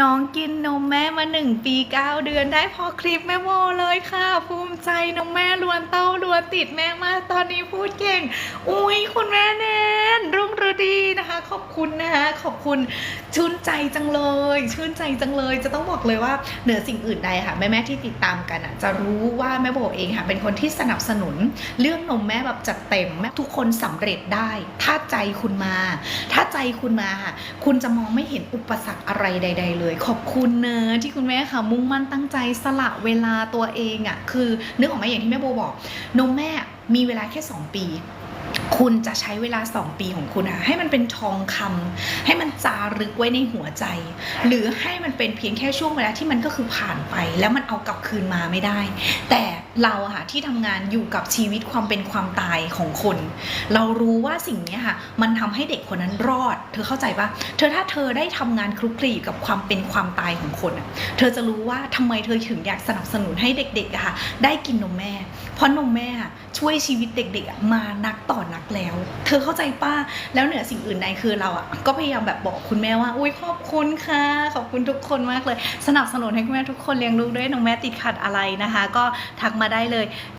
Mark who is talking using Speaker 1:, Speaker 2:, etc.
Speaker 1: น้องกินนมแม่มาหนึ่งปีเก้าเดือนได้พอคลิปแม่โมเลยค่ะ ภูมิใจนมแม่ล้วนเต้าล้วนติดแม่มากตอนนี้พูดเก่ง อุ้ยคุณแม่แนน ขอบคุณนะคะขอบคุณชื่นใจจังเลย ชื่นใจจังเลย จะต้องบอกเลยว่าเหนือสิ่งอื่นใดค่ะแม่แม่ที่ติดตามกันอะจะรู้ว่าแม่โบเองค่ะเป็นคนที่สนับสนุน เรื่องนมแม่แบบจัดเต็มแม่ทุกคนสำเร็จได้ ถ้าใจคุณมา ถ้าใจคุณมาค่ะคุณจะมองไม่เห็นอุปสรรคอะไรใด ๆ เลย ขอบคุณเนะที่คุณแม่ค่ะมุ่งมั่นตั้งใจสละเวลาตัวเองอะคือนึกออกไหมอย่างที่แม่โบบอกนมแม่มีเวลาแค่ 2 ปี คุณจะใช้เวลา 2 ปีของคุณอะให้มันเป็นทองคำให้มันจารึกไว้ในหัวใจ หรือให้มันเป็นเพียงแค่ช่วงเวลาที่มันก็คือผ่านไป แล้วมันเอากลับคืนมาไม่ได้ แต่เราอะค่ะที่ทำงานอยู่กับชีวิตความเป็นความตายของคน เรารู้ว่าสิ่งนี้ค่ะ มันทำให้เด็กคนนั้นรอด เธอเข้าใจปะเธอถ้าเธอได้ทำงานคลุกคลีกับความเป็นความตายของคนอะเธอจะรู้ว่าทำไมเธอถึงอยากสนับสนุนให้เด็กๆอะค่ะ ได้กินนมแม่ เพราะนมแม่อะช่วยชีวิตเด็กๆมานักต่อนักแล้ว เธอเข้าใจป้าแล้วเหนือสิ่งอื่นใดคือเราอะก็พยายามแบบบอกคุณแม่ว่าอุ้ยขอบคุณค่ะ ขอบคุณทุกคนมากเลย สนับสนุนให้คุณแม่ทุกคนเลี้ยงลูกด้วยน้องแม่ติดขัดอะไรนะคะ ก็ทักมาได้เลย